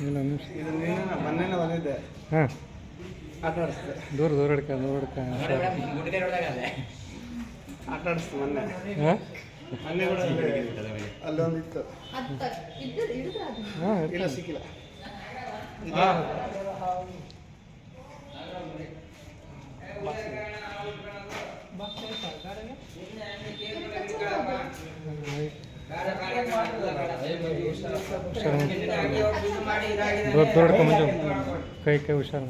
ಇಲ್ಲ ನಿಮಿಷ ಇದು ನೀನು ಮೊನ್ನೆನೇ ಬಂದಿದ್ದೆ ಹಾಂ. ಆಟ ಆಡಿಸ್ದೆ. ದೂರ ದೂರ ಹಿಡ್ಕ ದೂರ ಹಿಡ್ಕ. ಆಟ ಆಡಿಸ್ತು ಮೊನ್ನೆ. ಹಾಂ? ಮೊನ್ನೆ ಕೂಡ ಅಲ್ಲೇ ಅಲ್ಲೊಂದಿತ್ತು. ಹಾಂ ಇಲ್ಲ ಸಿಕ್ಕಿಲ್ಲ. ದೂರ ದೊಡ್ಡ ಕಮಂಜು ಮಂಜು ಕೈ ಕೈ ಹುಷಾರು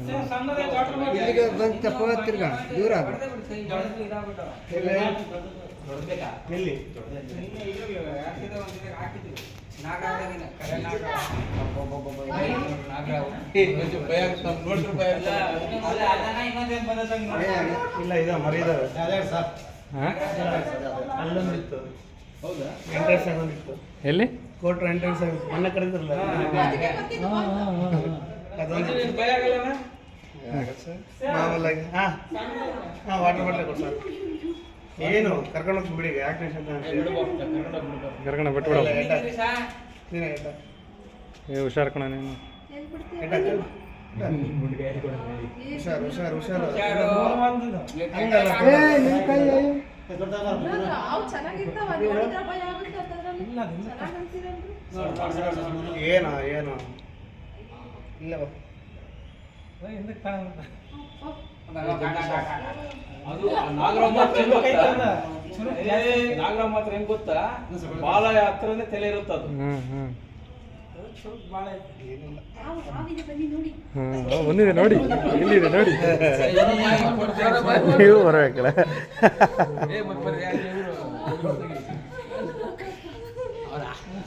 ಇಲ್ಲಿಗೆ ಬಂದು ತಪ್ಪ ತಿರ್ಗ ದೂರ ಇಲ್ಲ ಇದು ಮರಿದಾವೆ ಹಾಂ ಅಲ್ಲೊಂದಿತ್ತು ಎಲ್ಲಿ? ಕೋಟ್ರ ಎಂಟ್ರೆನ್ಸ್ ಮೊನ್ನೆ ಕರೆದಿರಲ್ಲ ಅದೊಂದು ಮಾಮೂಲಾಗಿ? ಹಾಂ. ಹಾಂ ವಾಟರ್ ಬಾಟ್ಲಿ ಕೊಡು ಸರ್. ಏನು? ಕರ್ಕೊಂಡು ಹೋಗಿ ಬಿಡಿ ಯಾಕೆ ಟೆನ್ಷನ್ ಕರ್ಕೊಂಡ ಬಿಟ್ಬಿಡ. ನೀನೇ ಎಡ್ಡ ಏ ಹುಷಾರು ಕಣ ನೀನು. ಹುಷಾರು ಹುಷಾರು ಹುಷಾರು. ಹಂಗಲ್ಲ. ಅವು ಚೆನ್ನಾಗಿರ್ತಾವ ನೋಡಿದ್ರೆ ಭಯ ಆಗುತ್ತೆ ಅಂತಂದ್ರೆ ಚೆನ್ನಾಗ್ ಅನ್ಸಿರಲ್ರಿ ಏನು ಏನು? ಇಲ್ಲ ಬಾ. ಅದು ನಾಗರಾಮ್ ಮಾತ್ರ ಹೆಂಗ್ ಗೊತ್ತಾ? ಏ, ನಾಗರಾಮ್ ಮಾತ್ರ ಹೆಂಗ್ ಗೊತ್ತಾ? ಬಾಲ ಹತ್ರನೇ ತಲೆ ಇರುತ್ತೆ ಬನ್ನಿ ನೋಡಿ ಹಾಂ ಬಂದಿದೆ ನೋಡಿ. ಇಲ್ಲಿದೆ ನೋಡಿ ನೀವು ಬರಬೇಕಲ್ಲ.